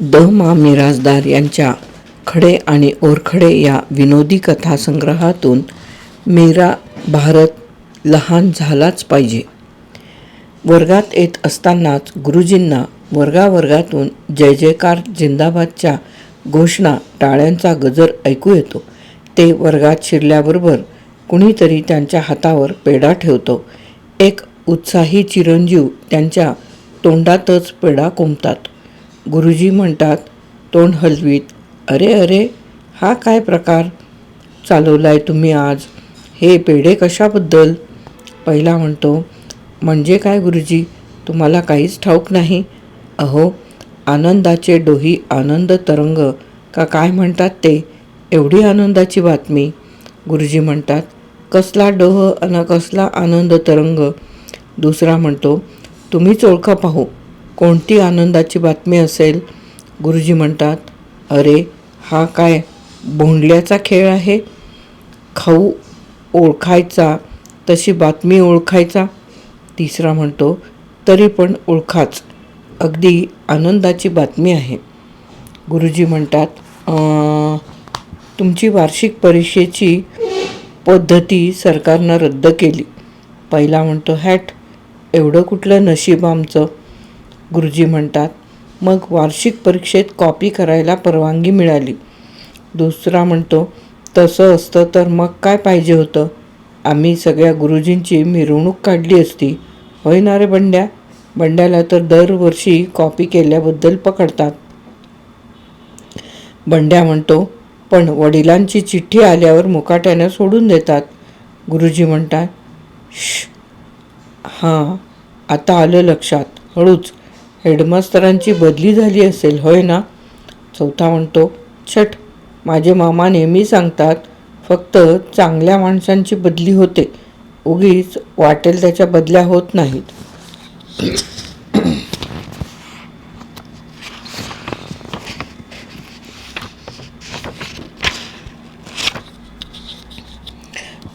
The मा मिराजदार यांच्या खडे आणि ओरखडे या विनोदी कथासंग्रहातून मेरा भारत लहान झालाच पाहिजे. वर्गात येत असतानाच गुरुजींना वर्गावर्गातून जय जयकार जिंदाबादच्या घोषणा टाळ्यांचा गजर ऐकू येतो. ते वर्गात शिरल्याबरोबर कुणीतरी त्यांच्या हातावर पेढा ठेवतो. एक उत्साही चिरंजीव त्यांच्या तोंडातच पेढा कोंबतात. गुरुजी म्हणतात तोंड हलवीत. अरे अरे हा काय प्रकार चालवलाय तुम्ही आज? हे पेढे कशाबद्दल? पहिला म्हणतो म्हणजे काय गुरुजी? तुम्हाला काहीच ठाऊक नाही? अहो आनंदाचे डोही आनंद तरंग. का काय म्हणतात ते? एवढी आनंदाची बातमी. गुरुजी म्हणतात कसला डोह अन कसला आनंद तरंग. दुसरा म्हणतो तुम्हीच ओळखा पाहू. कोणती आनंदाची बातमी असेल? गुरुजी म्हणतात अरे हा काय भोंडल्याचा खेळ आहे? खाऊ ओळखायचा तशी बातमी ओळखायचा? तिसरा म्हणतो तरी पण ओळखाच. अगदी आनंदाची बातमी आहे. गुरुजी म्हणतात तुमची वार्षिक परीक्षेची पद्धती सरकारनं रद्द केली. पहिला म्हणतो हॅट एवढं कुठलं नशीब आमचं? गुरुजी म्हणतात मग वार्षिक परीक्षेत कॉपी करायला परवानगी मिळाली. दुसरा म्हणतो तसं असतं तर मग काय पाहिजे होतं? आम्ही सगळ्या गुरुजींची मिरवणूक काढली असती. होय ना रे बंड्या? बंड्याला तर दरवर्षी कॉपी केल्याबद्दल पकडतात. बंड्या म्हणतो पण वडिलांची चिठ्ठी आल्यावर मुकाट्यानं सोडून देतात. गुरुजी म्हणतात हां आता आलं लक्षात. हळूच हेडमास्तरांची बदली झाली असेल होय ना? चौथा म्हणतो छट. माझे मामा नेहमी सांगतात फक्त चांगल्या माणसांची बदली होते. उगीच वाटेल त्याच्या बदल्या होत नाहीत.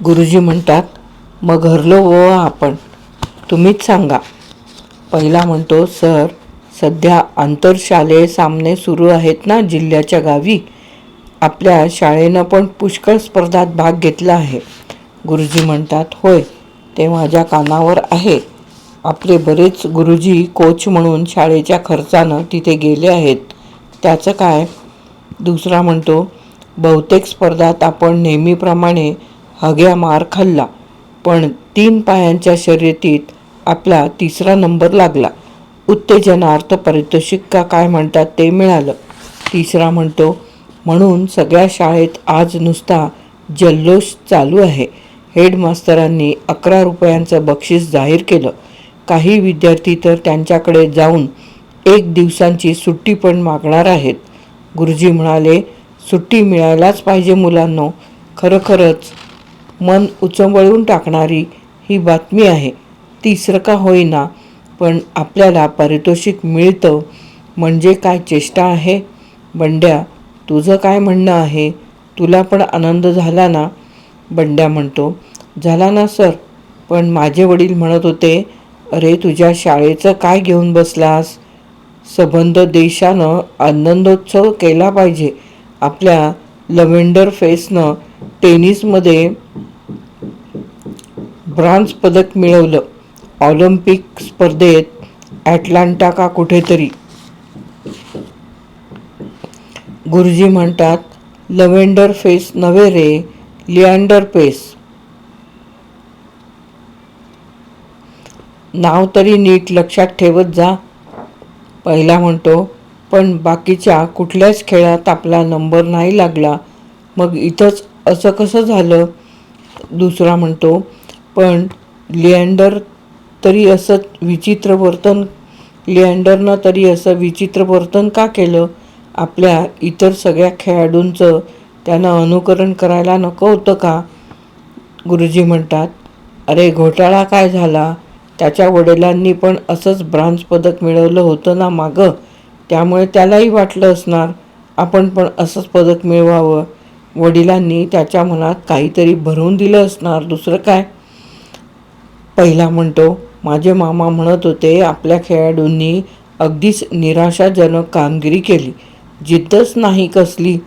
गुरुजी म्हणतात मग हरलो व आपण. तुम्हीच सांगा. पहिला म्हणतो सर सध्या आंतरशालेय सामने सुरू आहेत ना जिल्ह्याच्या गावी. आपल्या शाळेनं पण पुष्कळ स्पर्धात भाग घेतला आहे. गुरुजी म्हणतात होय ते माझ्या कानावर आहे. आपले बरेच गुरुजी कोच म्हणून शाळेच्या खर्चानं तिथे गेले आहेत. त्याचं काय? दुसरा म्हणतो बहुतेक स्पर्धात आपण नेहमीप्रमाणे हग्या मार खाल्ला पण तीन पायांच्या शर्यतीत आपला तिसरा नंबर लागला. उत्तेजनार्थ पारितोषिक का काय म्हणतात ते मिळालं. तिसरा म्हणतो म्हणून सगळ्या शाळेत आज नुसता जल्लोष चालू आहे. हेडमास्तरांनी अकरा रुपयांचं बक्षीस जाहीर केलं. काही विद्यार्थी तर त्यांच्याकडे जाऊन एक दिवसांची सुट्टी पण मागणार आहेत. गुरुजी म्हणाले सुट्टी मिळायलाच पाहिजे मुलांनो. खरोखरच मन उचंबळून टाकणारी ही बातमी आहे. तिसरं का होईना पण आपल्याला पारितोषिक मिळतं म्हणजे काय चेष्टा आहे? बंड्या तुझं काय म्हणणं आहे? तुला पण आनंद झाला ना? बंड्या म्हणतो झाला ना सर. पण माझे वडील म्हणत होते अरे तुझ्या शाळेचं काय घेऊन बसलास? सबंध देशानं आनंदोत्सव केला पाहिजे. आपल्या लव्हेंडर फेसनं टेनिसमध्ये ब्रॉन्झ पदक मिळवलं. ऑलिम्पिक स्पर्धेत ॲटलांटा का कुठेतरी. गुरुजी म्हणतात लव्हेंडर फेस नव्हे रे लिअँडर पेस नाव तरी नीट लक्षात ठेवत जा. पहिला म्हणतो पण बाकीच्या कुठल्याच खेळात आपला नंबर नाही लागला. मग इथंच असं कसं झालं? दुसरा म्हणतो पण लिअँडर तरी असं विचित्र वर्तन लिअँडरनं तरी असं विचित्र वर्तन का केलं? आपल्या इतर सगळ्या खेळाडूंचं त्यानं अनुकरण करायला नको होतं का? गुरुजी म्हणतात अरे घोटाळा काय झाला? त्याच्या वडिलांनी पण असंच ब्रांझ पदक मिळवलं होतं ना मागं? त्यामुळे त्यालाही वाटलं असणार आपण पण असंच पदक मिळवावं. वडिलांनी त्याच्या मनात काहीतरी भरून दिलं असणार दुसरं काय? पहिला म्हणतो माझे मामा म्हणत होते आपल्या खेळाडूंनी अगदीच निराशाजनक कामगिरी केली. जिद्दच नाही कसली.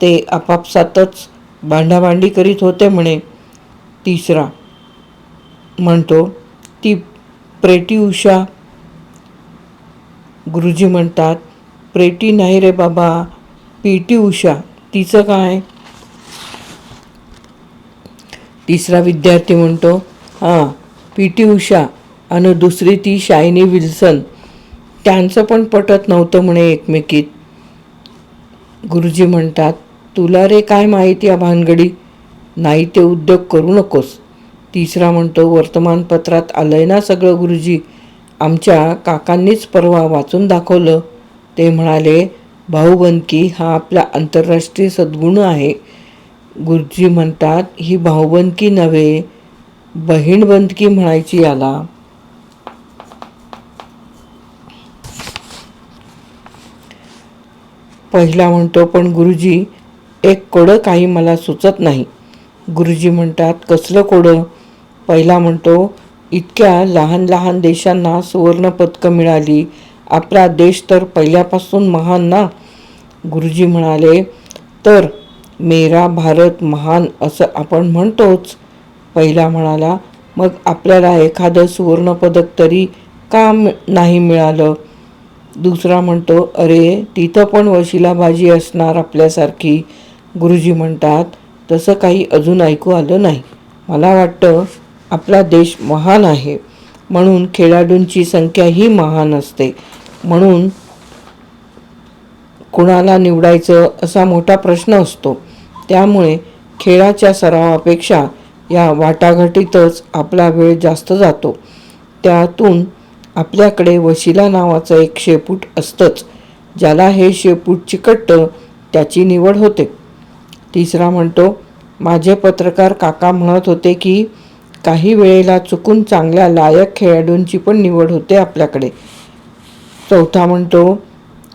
ते आपापसातच भांडाभांडी करीत होते म्हणे. तिसरा म्हणतो ती प्रेटी उषा गुरुजी म्हणतात प्रेटी नाही रे बाबा पी टी उषा तिचं काय? तिसरा विद्यार्थी म्हणतो हां पी टी उषा आणि दुसरी ती शायनी विल्सन. त्यांचं पण पटत नव्हतं म्हणे एकमेकीत. गुरुजी म्हणतात तुला रे काय माहिती या भानगडी? नाही ते उद्योग करू नकोस. तिसरा म्हणतो वर्तमानपत्रात आलंय ना सगळं गुरुजी? आमच्या काकांनीच परवा वाचून दाखवलं. ते म्हणाले भाऊबंदकी हा आपला आंतरराष्ट्रीय सद्गुण आहे. गुरुजी म्हणतात ही भाऊबंदकी नव्हे बहीणबंदकी म्हणायची याला. पहिला म्हणतो पण गुरुजी एक कोडं काही मला सुचत नाही. गुरुजी म्हणतात कसलं कोडं? पहिला म्हणतो इतक्या लहान लहान देशांना सुवर्णपदकं मिळाली. आपला देश तर पहिल्यापासून महान ना. गुरुजी म्हणाले तर मेरा भारत महान असं आपण म्हणतोच. पहिला म्हणाला मग आपल्याला एखादं सुवर्णपदक तरी का मि- नाही मिळालं? दुसरा म्हणतो अरे तिथं पण वशिलाबाजी असणार आपल्यासारखी गुरुजी म्हणतात. तसं काही अजून ऐकू आलं नाही. मला वाटतं आपला देश महान आहे. म्हणून खेळाडूंची संख्या ही महान असते. म्हणून कुणाला निवडायचं असा मोठा प्रश्न असतो. त्यामुळे खेळाच्या सरावापेक्षा या वाटाघाटीतच आपला वेळ जास्त जातो. त्यातून आपल्याकडे वशिला नावाचं एक शेपूट असतंच ज्याला हे शेपूट चिकटतं त्याची निवड होते. तिसरा म्हणतो माझे पत्रकार काका म्हणत होते की काही वेळेला चुकून चांगल्या लायक खेळाडूंची पण निवड होते आपल्याकडे. चौथा म्हणतो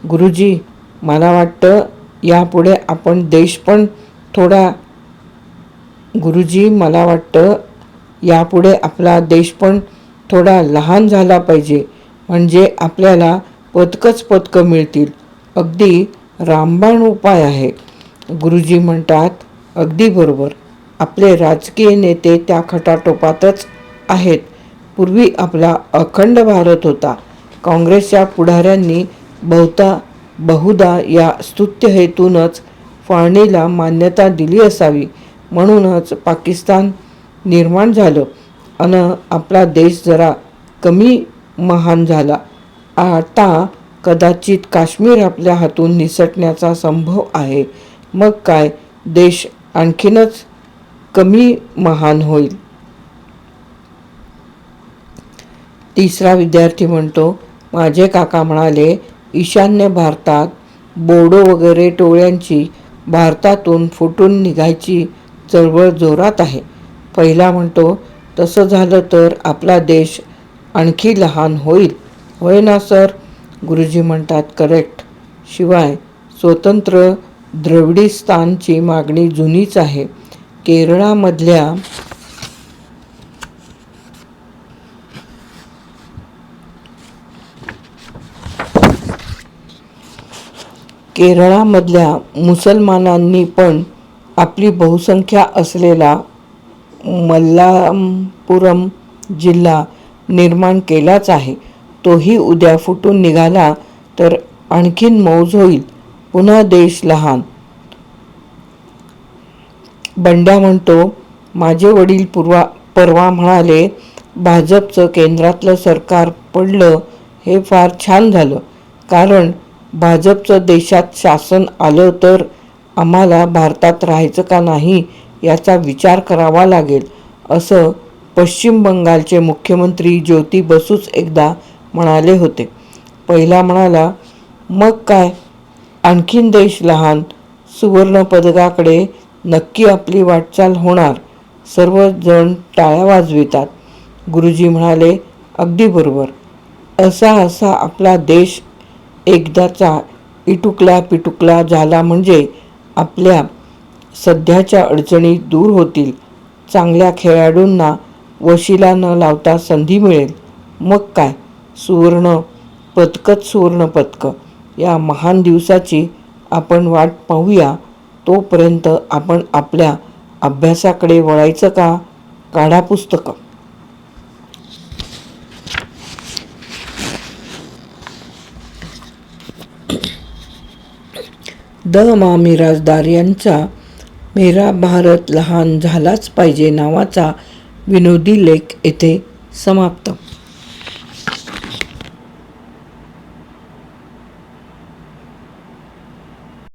गुरुजी मला वाटतं यापुढे आपण देश पण थोडा गुरुजी मला वाटतं यापुढे आपला देश पण थोडा लहान झाला पाहिजे म्हणजे आपल्याला पदकच पदकं मिळतील. अगदी रामबाण उपाय आहे. गुरुजी म्हणतात अगदी बरोबर. आपले राजकीय नेते त्या खटाटोपातच आहेत. पूर्वी आपला अखंड भारत होता. काँग्रेसच्या पुढाऱ्यांनी बहुता बहुधा या स्तुत्य हेतूनच फाळणीला मान्यता दिली असावी. म्हणूनच पाकिस्तान निर्माण झालं. अन आपला देश जरा कमी महान झाला. आता कदाचित काश्मीर आपल्या हातून निसटण्याचा संभव आहे. मग काय? देश आणखीनच कमी महान होईल. तिसरा विद्यार्थी म्हणतो माझे काका म्हणाले ईशान्य भारतात बोडो वगैरे टोळ्यांची भारतातून फुटून निघायची चळवळ जोरात आहे. पहिला म्हणतो तसं झालं तर आपला देश आणखी लहान होईल. होय ना सर? गुरुजी म्हणतात करेक्ट शिवाय स्वतंत्र द्रविडिस्तानची मागणी जुनीच आहे. केरळामधल्या केरळामधल्या मुसलमानांनी पण आपली बहुसंख्या असलेला मल्लापुरम जिल्हा निर्माण केलाच आहे. तोही उद्या फुटून निघाला तर आणखीन मौज होईल. पुन्हा देश लहान. बंड्या म्हणतो माझे वडील पूर्वा परवा म्हणाले भाजपचं केंद्रातलं सरकार पडलं हे फार छान झालं. कारण भाजपचं देशात शासन आलं तर आम्हाला भारतात राहायचं का नाही याचा विचार करावा लागेल असं पश्चिम बंगालचे मुख्यमंत्री ज्योती बसूच एकदा म्हणाले होते. पहिला म्हणाला मग काय? आणखीन देश लहान सुवर्ण पदकाकडे नक्की आपली वाटचाल होणार. सर्वजण टाळ्या वाजवितात. गुरुजी म्हणाले अगदी बरोबर. असा असा आपला देश एकदाचा इटुकला पिटुकला झाला म्हणजे आपल्या सध्याच्या अडचणी दूर होतील. चांगल्या खेळाडूंना वशिला न लावता संधी मिळेल. मग काय? सुवर्ण पदकच सुवर्णपदकं या महान दिवसाची आपण वाट पाहूया. तोपर्यंत आपण आपल्या अभ्यासाकडे वळायचं का? काढा पुस्तकं द मा मिराजदार यांचा मेरा भारत लहान झालाच पाहिजे नावाचा विनोदी लेख येथे समाप्त.